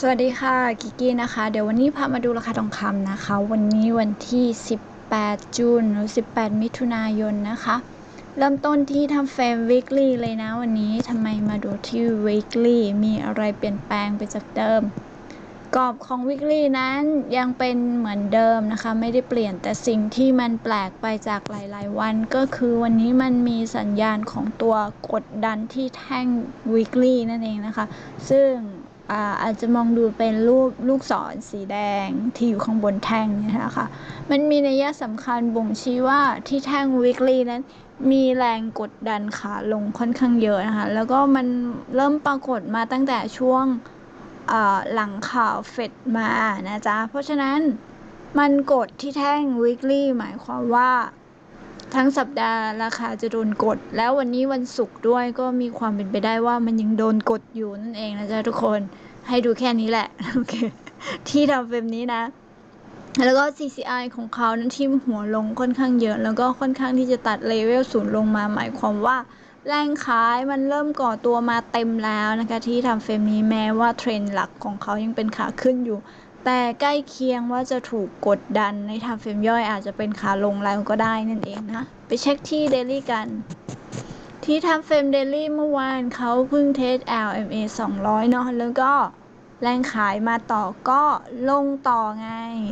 สวัสดีค่ะกิกกี้นะคะ เดี๋ยววันนี้พามาดูราคาทองคำนะคะ วันนี้วันที่ 18จูนหรือ 18 มิถุนายนนะคะ เริ่มต้นที่ทำเฟรม weekly เลยนะวันนี้ทำไมมาดูที่ weekly มีอะไรเปลี่ยนแปลงไปจากเดิม กรอบของ weekly นั้นยังเป็นเหมือนเดิมนะคะ ไม่ได้เปลี่ยนแต่สิ่งที่มันแปลกไปจากหลาย ๆ วันก็คือวันนี้มันมีสัญญาณของตัวกดดันที่แท่ง weekly นั่นเองนะคะ ซึ่ง อาจจะมองดูเป็นรูปลูกศรสีแดงที่อยู่ข้างบนแท่งนี่นะคะ มันมีนัยสำคัญบ่งชี้ว่าที่แท่ง weekly นั้นมีแรงกดดันขาลงค่อนข้างเยอะนะคะ แล้วก็มันเริ่มปรากฏมาตั้งแต่ช่วงหลังข่าวเฟดมานะจ๊ะ เพราะฉะนั้นมันกดที่แท่ง weekly หมายความว่า ทั้งสัปดาห์ราคาจะโดนกด แล้ววันนี้วันศุกร์ด้วยก็มีความเป็นไปได้ว่ามันยังโดนกดอยู่นั่นเองนะจ๊ะทุกคนให้ดูแค่นี้แหละโอเคที่ทำแบบนี้นะ แล้วก็ CCI ของเขานั้นทิ่มหัวลงค่อนข้างเยอะ แล้วก็ค่อนข้างที่จะตัดเลเวลศูนย์ลงมาหมายความว่าแรงขายมันเริ่มก่อตัวมาเต็มแล้วนะคะ ที่ทำเฟรมนี้แม้ว่าเทรนด์หลักของเขายังเป็นขาขึ้นอยู่ แต่ใกล้เคียงว่าจะถูกกดดันในทำเฟรมย่อยอาจจะเป็นขาลงแล้วก็ได้นั่นเองนะ ไปเช็คที่เดลี่กัน ที่ทำเฟรมเดลี่เมื่อวานเขาเพิ่งเทส LMA 200 เนาะแล้วก็แรงขายมาต่อก็ลงต่อไง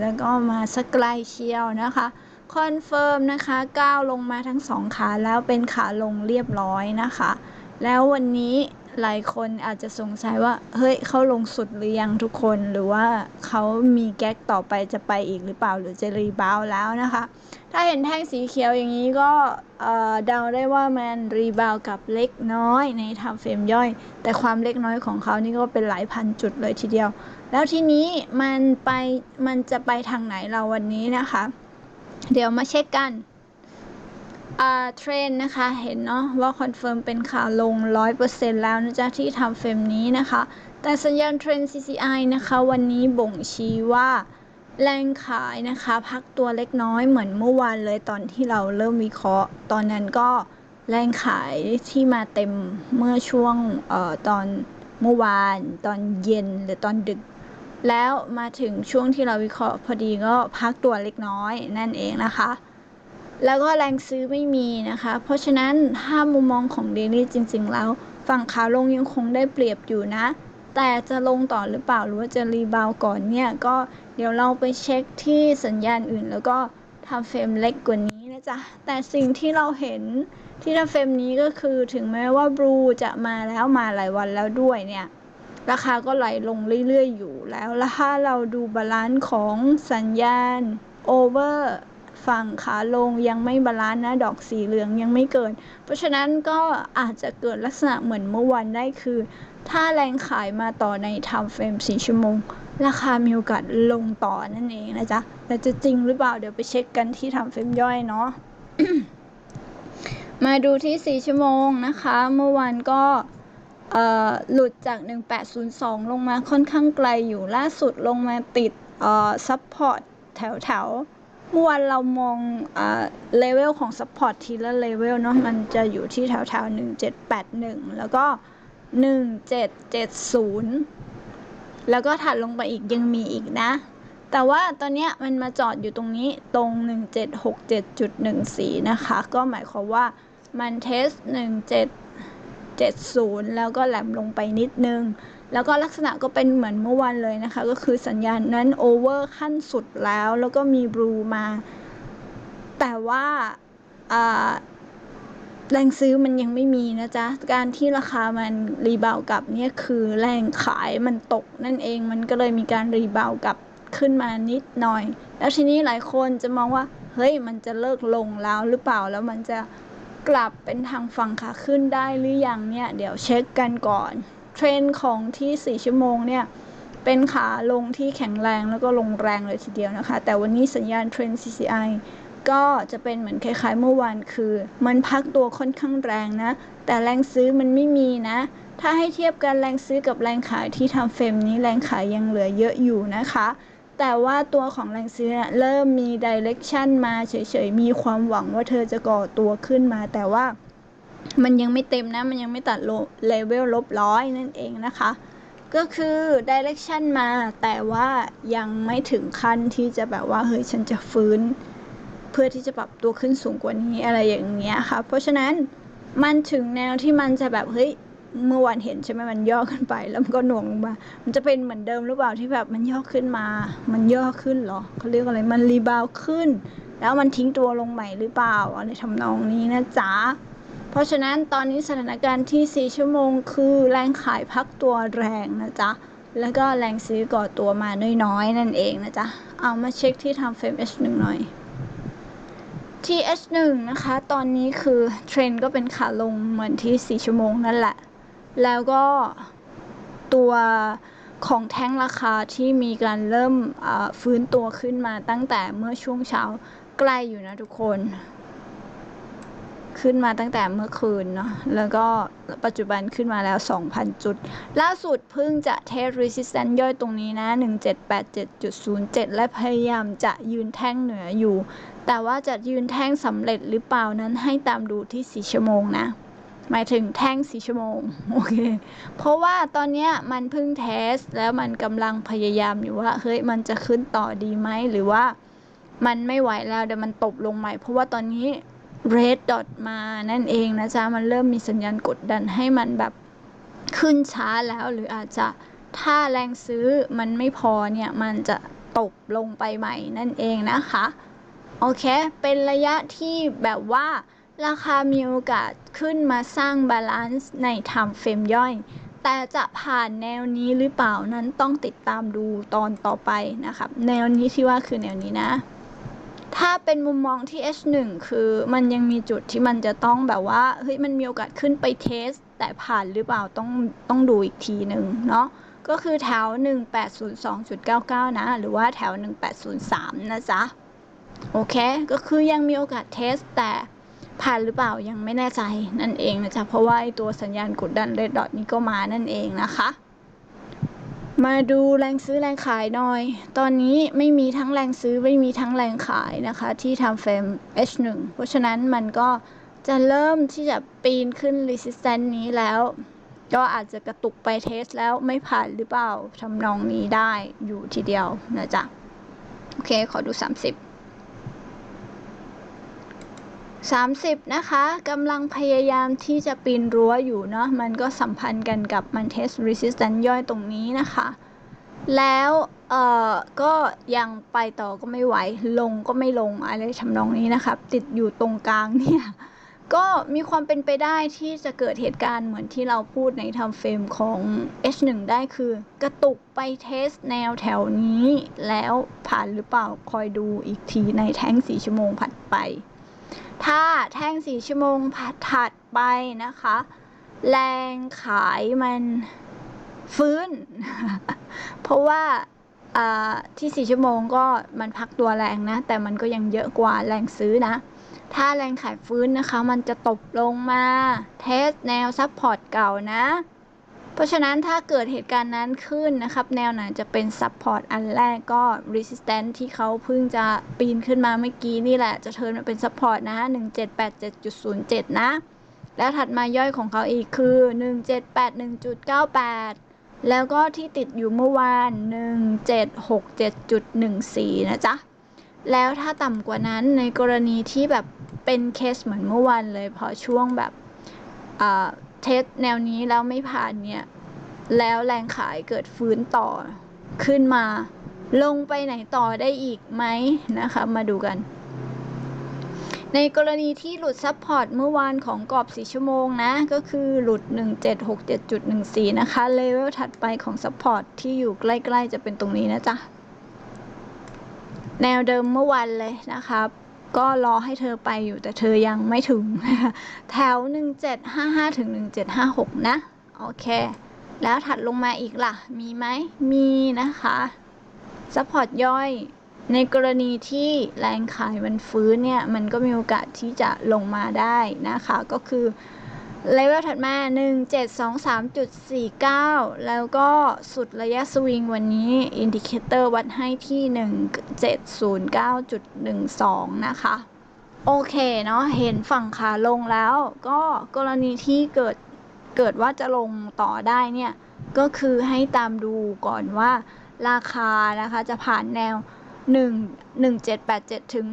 แล้วก็มาสักไกลเชียวนะคะคอนเฟิร์มนะคะก้าวลงมาทั้งสองขาแล้วเป็นขาลงเรียบร้อยนะคะ แล้ววันนี้ หลายคนอาจจะสงสัยว่า เฮ้ยเขาลงสุดหรือยังทุกคน หรือว่าเขามีแก๊กต่อไปจะไปอีกหรือเปล่าหรือจะรีบาวแล้วนะคะ ถ้าเห็นแท่งสีเขียวอย่างนี้ก็เดาได้ว่ามันรีบาวกับเล็กน้อยในทำเฟรมย่อย แต่ความเล็กน้อยของเขานี่ก็เป็นหลายพันจุดเลยทีเดียว แล้วทีนี้มันไปมันจะไปทางไหนเราวันนี้นะคะ เดี๋ยวมาเช็คกัน เทรนนะคะเห็นเนาะว่าคอนเฟิร์มเป็นขาลง 100%แล้วนะจ๊ะที่ทำเฟรมนี้นะคะ แต่สัญญาณเทรน CCI นะคะ วันนี้บ่งชี้ว่าแรงขายนะคะ พักตัวเล็กน้อยเหมือนเมื่อวานเลยตอนที่เราเริ่มวิเคราะห์ ตอนนั้นก็แรงขายที่มาเต็มเมื่อช่วงออตอนเมื่อวาน ตอนเย็นหรือตอนดึก แล้วมาถึงช่วงที่เราวิเคราะห์พอดีก็พักตัวเล็กน้อยนั่นเองนะคะ แล้วก็แรงซื้อไม่มีนะคะ เพราะฉะนั้นถ้ามุมมองของเดลี่จริง ๆ แล้ว ฝั่งขาลงยังคงได้เปรียบอยู่นะ แต่จะลงต่อหรือเปล่าหรือว่าจะรีบาวก่อนเนี่ย ก็เดี๋ยวเราไปเช็คที่สัญญาณอื่น แล้วก็ทำเฟรมเล็กกว่านี้นะจ๊ะ แต่สิ่งที่เราเห็นที่ทำเฟรมนี้ก็คือถึงแม้ว่าบลูจะมาแล้วมาหลายวันแล้วด้วยเนี่ยราคาก็ไหลลงเรื่อย ๆ อยู่แล้ว แล้วถ้าเราดูบาลานซ์ของสัญญาณโอเวอร์ ฝั่งขาลงยังไม่บาลานซ์นะ ดอกสีเหลืองยังไม่เกิด เพราะฉะนั้นก็อาจจะเกิดลักษณะเหมือนเมื่อวันได้คือ ถ้าแรงขายมาต่อในทำเฟรม4ชั่วโมง ราคามีโอกาสลงต่อนั่นเองนะจ๊ะแต่จะจริงหรือเปล่าเดี๋ยวไปเช็คกันที่ทำเฟรมย่อยเนาะมาดูที่ 4 ชั่วโมงนะคะ เมื่อวานก็หลุดจาก 1802 ลงมาค่อนข้างไกลอยู่ล่าสุดลงมาติดซัพพอร์ตแถวแถว เมื่อวานเรามองเลเวลของ Support ทีละเลเวลเนาะมันจะอยู่ที่แถวแถวหนึ่งเจ็ดแปดหนึ่งแล้วก็หนึ่งเจ็ดเจ็ดศูนย์แล้วก็ถัดลงไปอีกยังมีอีกนะ แต่ว่าตอนนี้มันมาจอดอยู่ตรงนี้ตรง 1767.14 นะคะ ก็หมายความว่ามันเทส 1770 แล้วก็แหลมลงไปนิดนึง แล้วก็ลักษณะก็เป็นเหมือนเมื่อวานเลยนะคะ ก็คือสัญญาณนั้นโอเวอร์ขั้นสุดแล้ว แล้วก็มีบลูมา แต่ว่าแรงซื้อมันยังไม่มีนะจ๊ะ การที่ราคามันรีบาวกลับเนี่ยคือแรงขายมันตกนั่นเอง มันก็เลยมีการรีบาวกลับขึ้นมานิดหน่อย แล้วทีนี้หลายคนจะมองว่า เฮ้ย มันจะเลิกลงแล้วหรือเปล่า แล้วมันจะกลับเป็นทางฝั่งขาขึ้นได้หรือยังเนี่ย เดี๋ยวเช็คกันก่อน เทรนของที่ 4 ชั่วโมงเนี่ยเป็นขาลงที่แข็งแรงแล้วก็ลงแรงเลยทีเดียวนะคะ แต่วันนี้สัญญาณเทรน CCI ก็จะเป็นเหมือนคล้ายๆเมื่อวานคือ มันพักตัวค่อนข้างแรงนะ แต่แรงซื้อมันไม่มีนะ ถ้าให้เทียบกันแรงซื้อกับแรงขายที่ทำเฟรมนี้แรงขายยังเหลือเยอะอยู่นะคะ แต่ว่าตัวของแรงซื้อเริ่มมีดิเรกชันมาเฉยๆ มีความหวังว่าเธอจะก่อตัวขึ้นมา แต่ว่า มันยังไม่เต็มนะ มันยังไม่ตัดเลเวลลบร้อยนั่นเองนะคะ ก็คือ direction มา แต่ว่ายังไม่ถึงขั้นที่จะแบบว่า เฮ้ย ฉันจะฟื้น เพื่อที่จะปรับตัวขึ้นสูงกว่านี้อะไรอย่างเงี้ยค่ะ เพราะฉะนั้นมันถึงแนวที่มันจะแบบ เฮ้ย เมื่อวานเห็นใช่ไหมมันย่อขึ้นไป แล้วมันก็หน่วงลงมา มันจะเป็นเหมือนเดิมหรือเปล่าที่แบบมันย่อขึ้นมา มันย่อขึ้นเหรอเขาเรียกอะไร มันรีบาวขึ้น แล้วมันทิ้งตัวลงใหม่หรือเปล่าอะไรทำนองนี้นะจ๊ะ เพราะฉะนั้นตอนนี้สถานการณ์ที่ 4 ชั่วโมง คือแรงขายพักตัวแรงนะจ๊ะ แล้วก็แรงซื้อก่อตัวมาน้อยๆ นั่นเองนะจ๊ะ เอามาเช็คที่ทำเฟรม H1 หน่อยที่ H1 นะคะ ตอนนี้คือเทรนก็เป็นขาลงเหมือนที่ 4 ชั่วโมงนั่นแหละ แล้วก็ตัวของแท่งราคาที่มีการเริ่มฟื้นตัวขึ้นมาตั้งแต่เมื่อช่วงเช้าใกล้อยู่นะทุกคน ขึ้นมาตั้งแต่เมื่อคืนเนาะแล้วก็ปัจจุบันขึ้นมาแล้ว 2,000 จุด ล่าสุดเพิ่งจะเทส resistance ย่อยตรงนี้นะ 1787.07 และพยายามจะยืนแท่งเหนืออยู่ แต่ว่าจะยืนแท่งสำเร็จหรือเปล่านั้นให้ตามดูที่ 4 ชั่วโมงนะหมายถึงแท่ง4ชั่วโมงโอเค เพราะว่าตอนนี้มันเพิ่งเทส แล้วมันกำลังพยายามอยู่ว่าเฮ้ยมันจะขึ้นต่อดีไหมหรือว่ามันไม่ไหวแล้วเดี๋ยวมันตบลงใหม่ เพราะว่าตอนนี้ red dot มานั่นเองนะจ๊ะ มันเริ่มมีสัญญาณกดดันให้มันแบบขึ้นช้าแล้วหรืออาจจะถ้าแรงซื้อมันไม่พอเนี่ย มันจะตกลงไปใหม่นั่นเองนะคะ โอเค เป็นระยะที่แบบว่าราคามีโอกาสขึ้นมาสร้างบาลานซ์ใน time frame ย่อย แต่จะผ่านแนวนี้หรือเปล่านั้นต้องติดตามดูตอนต่อไปนะครับ แนวนี้ที่ว่าคือแนวนี้นะ ถ้าเป็นมุมมองที่ H1 คือมันยังมีจุดที่มันจะต้องแบบว่าเฮ้ยมันมีโอกาสขึ้นไปเทส แต่ผ่านหรือเปล่าต้องต้องดูอีกทีหนึ่งเนาะก็คือแถว 1802.99 นะ หรือว่าแถว 1803 นะจ๊ะ โอเค ก็คือยังมีโอกาสเทส แต่ผ่านหรือเปล่ายังไม่แน่ใจนั่นเองนะจ๊ะ เพราะว่าไอตัวสัญญาณกดดันเรดดอทนี้ก็มานั่นเองนะคะ มาดูแรงซื้อแรงขายหน่อย ตอนนี้ไม่มีทั้งแรงซื้อไม่มีทั้งแรงขายนะคะ ที่ทำเฟรม H1 เพราะฉะนั้นมันก็จะเริ่มที่จะปีนขึ้น resistance นี้แล้ว ก็อาจจะกระตุกไปเทสแล้วไม่ผ่านหรือเปล่าทำนองนี้ได้อยู่ทีเดียวนะจ๊ะ โอเค ขอดู 30 30 นะคะกำลังพยายามที่จะปีนรั้วอยู่เนาะมันก็สัมพันธ์กันกับมันเทส resistance ย่อยตรงนี้นะคะ แล้วเอ่อก็ยังไปต่อก็ไม่ไหว ลงก็ไม่ลงอะไรทำนองนี้นะครับติดอยู่ตรงกลางเนี่ยก็มีความเป็นไปได้ที่จะเกิดเหตุการณ์เหมือนที่เราพูดในทำเฟรมของ H1 ได้คือกระตุกไปเทสแนวแถวนี้ แล้วผ่านหรือเปล่าคอยดูอีกทีในแท่ง4ชั่วโมงผัดไป ถ้าแท่ง4ชั่วโมงถัดไปนะคะ แรงขายมันฟื้น เพราะว่าอ่าที่ชั่วโมงก็มันพักตัวแรงนะ แต่มันก็ยังเยอะกว่าแรงซื้อนะ ถ้าแรงขายฟื้นนะคะ มันจะตบลงมา เทสแนวซับพอร์ตเก่านะ ราะฉะนั้นถ้าเกิดเหตุการณ์นั้นขึ้นนะครับ แนวไหนจะเป็นซับพอร์ตอันแรกก็ resistance ที่เขาเพิ่งจะปีนขึ้นมาเมื่อกี้นี่แหละ จะเทิร์นมาเป็นซับพอร์ตนะ 1787.07 นะ แล้วถัดมาย่อยของเขาอีกคือ 1781.98 แล้วก็ที่ติดอยู่เมื่อวาน 1767.14 นะจ๊ะ แล้วถ้าต่ำกว่านั้นในกรณีที่แบบเป็นเคสเหมือนเมื่อวานเลยพอช่วงแบบอ่า เทสแนวนี้แล้วไม่ผ่านเนี่ย แล้วแรงขายเกิดฟื้นต่อขึ้นมา ลงไปไหนต่อได้อีกไหมนะคะ มาดูกัน ในกรณีที่หลุดซับพอร์ตเมื่อวานของกรอบ 4 ชั่วโมงนะ ก็คือหลุด 1767.14 นะคะ เลเวลถัดไปของซับพอร์ตที่อยู่ใกล้ ๆ จะเป็นตรงนี้นะจ๊ะ แนวเดิมเมื่อวันเลยนะครับ ก็รอให้เธอไปอยู่แต่เธอยังไม่ถึง แถว 1755 ถึง 1756 นะ โอเค แล้วถัดลงมาอีกล่ะ มีไหม มีนะคะซัพพอร์ตย่อย ในกรณีที่แรงขายมันฟื้นเนี่ย มันก็มีโอกาสที่จะลงมาได้นะคะ ก็คือ เลเวลถัดมา 1723.49 แล้วก็สุดระยะสวิงวันนี้อินดิเคเตอร์วัดให้ที่ 1709.12 นะคะ โอเคเนาะเห็นฝั่งขาลงแล้ว ก็กรณีที่เกิดเกิดว่าจะลงต่อได้เนี่ย ก็คือให้ตามดูก่อนว่าราคานะคะจะผ่านแนว 1 1787 ถึง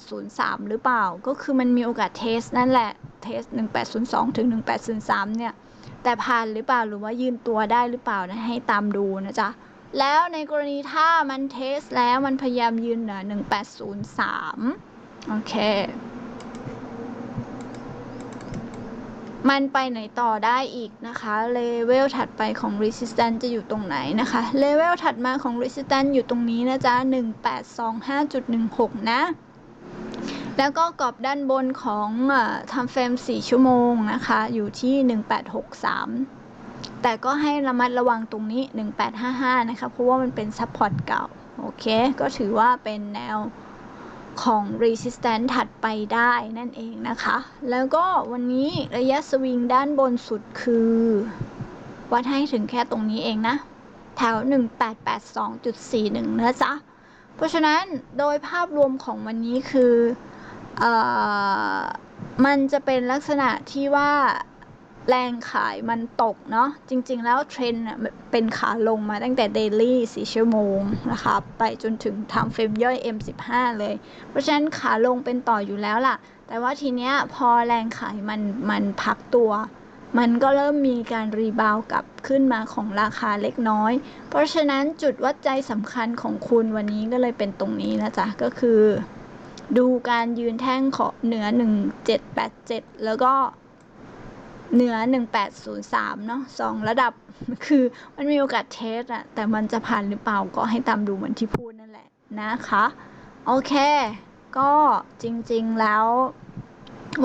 1803 หรือเปล่า ก็คือมันมีโอกาสเทสนั่นแหละ เทส 1802 ถึง 1803 เนี่ย แต่ผ่านหรือเปล่าหรือว่ายืนตัวได้หรือเปล่านะให้ตามดูนะจ๊ะ แล้วในกรณีถ้ามันเทสแล้วมันพยายามยืนเหนือ 1803 โอเค มันไปไหนต่อได้อีกนะคะ เลเวลถัดไปของ resistance จะอยู่ตรงไหนนะคะ เลเวลถัดมาของ resistance อยู่ตรงนี้นะจ๊ะ 1825.16 นะ แล้วก็กรอบด้านบนของทำเฟรม 4 ชั่วโมงนะคะ อยู่ที่ 1863 แต่ก็ให้ระมัดระวังตรงนี้ 1855 นะคะ เพราะว่ามันเป็นซัพพอร์ตเก่า โอเค ก็ถือว่าเป็นแนวของ resistance ถัดไปได้นั่นเองนะคะ แล้วก็วันนี้ระยะสวิงด้านบนสุดคือ วัดให้ถึงแค่ตรงนี้เองนะ แถว 1882.41นะจ๊ะ เพราะฉะนั้นโดยภาพรวมของวันนี้คือเออ มันจะเป็นลักษณะที่ว่าแรงขายมันตกเนาะจริง ๆ แล้วเทรนเป็นขาลงมาตั้งแต่เดลี่4ชั่วโมงนะคะไปจนถึง time frame ย่อย M15 เลย เพราะฉะนั้นขาลงเป็นต่ออยู่แล้วล่ะ แต่ว่าทีเนี้ยพอแรงขายมันมันพักตัว มันก็เริ่มมีการรีบาวกลับขึ้นมาของราคาเล็กน้อย เพราะฉะนั้นจุดวัดใจสำคัญของคุณวันนี้ก็เลยเป็นตรงนี้นะจ๊ะก็คือ ดูการยืนแท่งขอเหนือ 1787 แล้วก็เหนือ 1803 เนาะสองระดับคือมันมีโอกาสเทสอะแต่มันจะผ่านหรือเปล่าก็ให้ตามดูเหมือนที่พูดนั่นแหละนะคะ โอเค ก็จริงๆแล้ว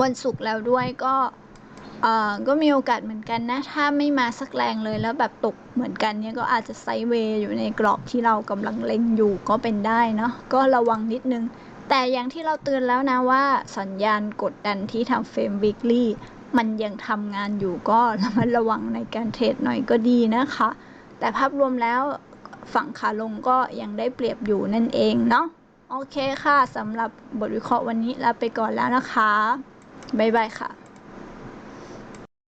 วันศุกร์แล้วด้วยก็เอ่อก็มีโอกาสเหมือนกันนะ ถ้าไม่มาสักแรงเลยแล้วแบบตกเหมือนกันเนี่ยก็อาจจะไซเวย์อยู่ในกรอบที่เรากำลังเล็งอยู่ก็เป็นได้เนาะก็ระวังนิดนึง แต่อย่างที่เราเตือนแล้วนะว่าสัญญาณกดดันที่ทำเฟรมวิกลี่มันยังทำงานอยู่ก็ระมัดระวังในการเทรดหน่อยก็ดีนะคะ แต่ภาพรวมแล้วฝั่งขาลงก็ยังได้เปรียบอยู่นั่นเองเนาะโอเคค่ะสำหรับบทวิเคราะห์วันนี้ลาไปก่อนแล้วนะคะ บ๊ายบายค่ะ